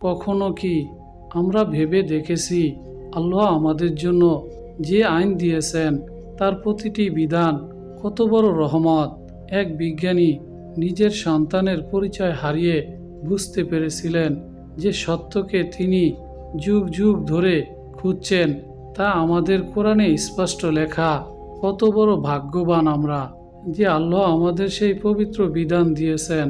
কখনো কি আমরা ভেবে দেখেছি আল্লাহ আমাদের জন্য যে আইন দিয়েছেন, তার প্রতিটি বিধান কত বড় রহমত। এক বিজ্ঞানী নিজের সন্তানের পরিচয় হারিয়ে বুঝতে পেরেছিলেন যে সত্যকে তিনি যুগ যুগ ধরে খুঁজছেন, তা আমাদের কোরআনে স্পষ্ট লেখা। কত বড় ভাগ্যবান আমরা যে আল্লাহ আমাদের সেই পবিত্র বিধান দিয়েছেন।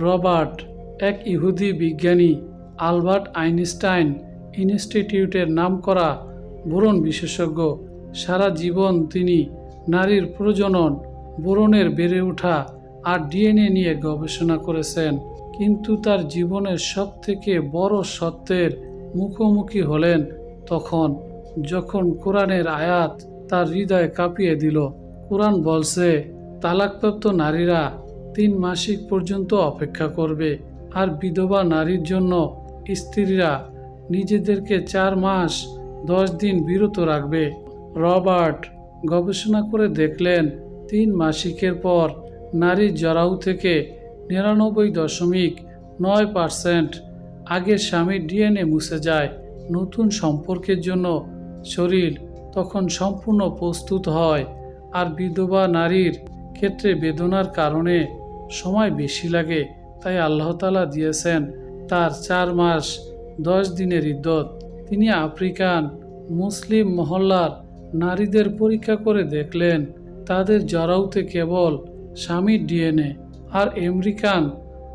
রবার্ট, এক ইহুদি বিজ্ঞানী আলবার্ট আইনস্টাইন ইনস্টিটিউটের নামকরা বোরন বিশেষজ্ঞ। সারা জীবন তিনি নারীর প্রজনন, বোরনের বেড়ে ওঠা আর ডিএনএ নিয়ে গবেষণা করেছেন। কিন্তু তার জীবনের সবথেকে বড় সত্যের মুখোমুখি হলেন তখন, যখন কোরআনের আয়াত তার হৃদয় কাঁপিয়ে দিল। কোরআন বলছে, তালাকপ্রাপ্ত নারীরা তিন মাসিক পর্যন্ত অপেক্ষা করবে, আর বিধবা নারীর জন্য স্ত্রীরা নিজেদেরকে চার মাস, দশ দিন বিরত রাখবে। রবার্ট গবেষণা করে দেখলেন, তিন মাসিকের পর নারীর জরাউ থেকে নিরানব্বই দশমিক নয় পার্সেন্ট আগের স্বামীর ডিএনএ মুছে যায় নতুন সম্পর্কের জন্য। শরীর তখন সম্পূর্ণ প্রস্তুত হয় আর বিধবা নারীর ক্ষেত্রে বেদনার কারণে সময় বেশি লাগে, তাই আল্লাহতালা দিয়েছেন তার চার মাস, দশ দিনের ইদ্যত। তিনি আফ্রিকান, মুসলিম মহল্লার নারীদের পরীক্ষা করে দেখলেন, তাদের জরাউতে কেবল স্বামীর ডিএনএ আর আমেরিকান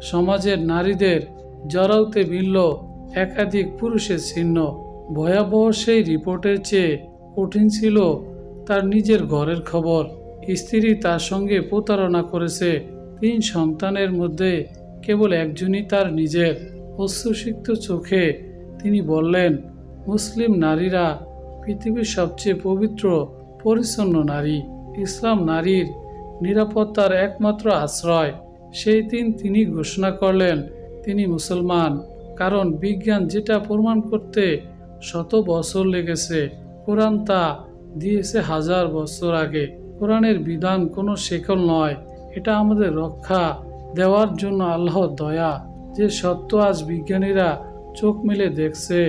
সমাজের নারীদের জরাউতে মিলল একাধিক পুরুষের চিহ্ন। ভয়াবহ সেই রিপোর্টের চেয়ে কঠিন ছিল তার নিজের ঘরের খবর। স্ত্রী তার সঙ্গে প্রতারণা করেছে, তিন সন্তানের মধ্যে কেবল একজনই তার নিজের। অশ্রুসিক্ত চোখে তিনি বললেন, মুসলিম নারীরা পৃথিবীর সবচেয়ে পবিত্র, পরিচ্ছন্ন নারী। ইসলাম নারীর নিরাপত্তার একমাত্র আশ্রয়। সেই দিন তিনি ঘোষণা করলেন, তিনি মুসলমান। কারণ বিজ্ঞান যেটা প্রমাণ করতে শত বছর লেগেছে। কোরআন তা দিয়েছে হাজার বছর আগে। কোরআনের বিধান কোনো শেকল নয়। এটা আমাদের রক্ষা দেওয়ার জন্য আল্লাহর দয়া। যে সত্য আজ বিজ্ঞানীরা চোখ মেলে দেখছে,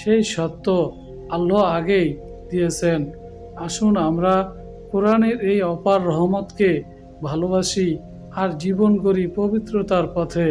সেই সত্য আল্লাহ আগেই দিয়েছেন। আসুন আমরা কোরআনের এই অপার রহমতকে ভালোবাসি আর জীবন করি পবিত্রতার পথে।